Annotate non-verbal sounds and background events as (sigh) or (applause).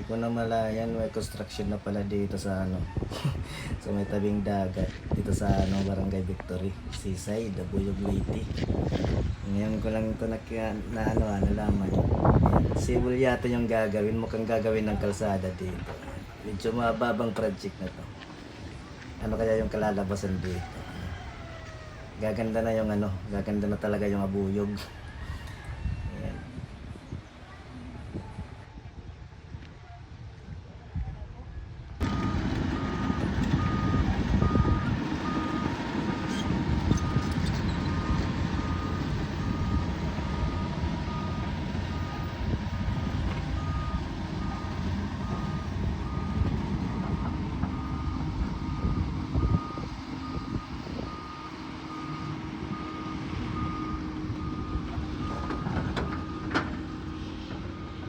Hindi ko na malayan, may construction na pala dito sa ano, (laughs) sa may tabing dagat, dito sa ano, Barangay Victory, Seaside, Dabuyog Leyte. Ngayon ko lang ito na, na ano, ah, nalaman. Civil yata yung gagawin, mukhang gagawin ng kalsada dito. Medyo mababang project na to. Ano kaya yung kalalabasan dito? Gaganda na yung ano, gaganda na talaga yung abuyog. (laughs)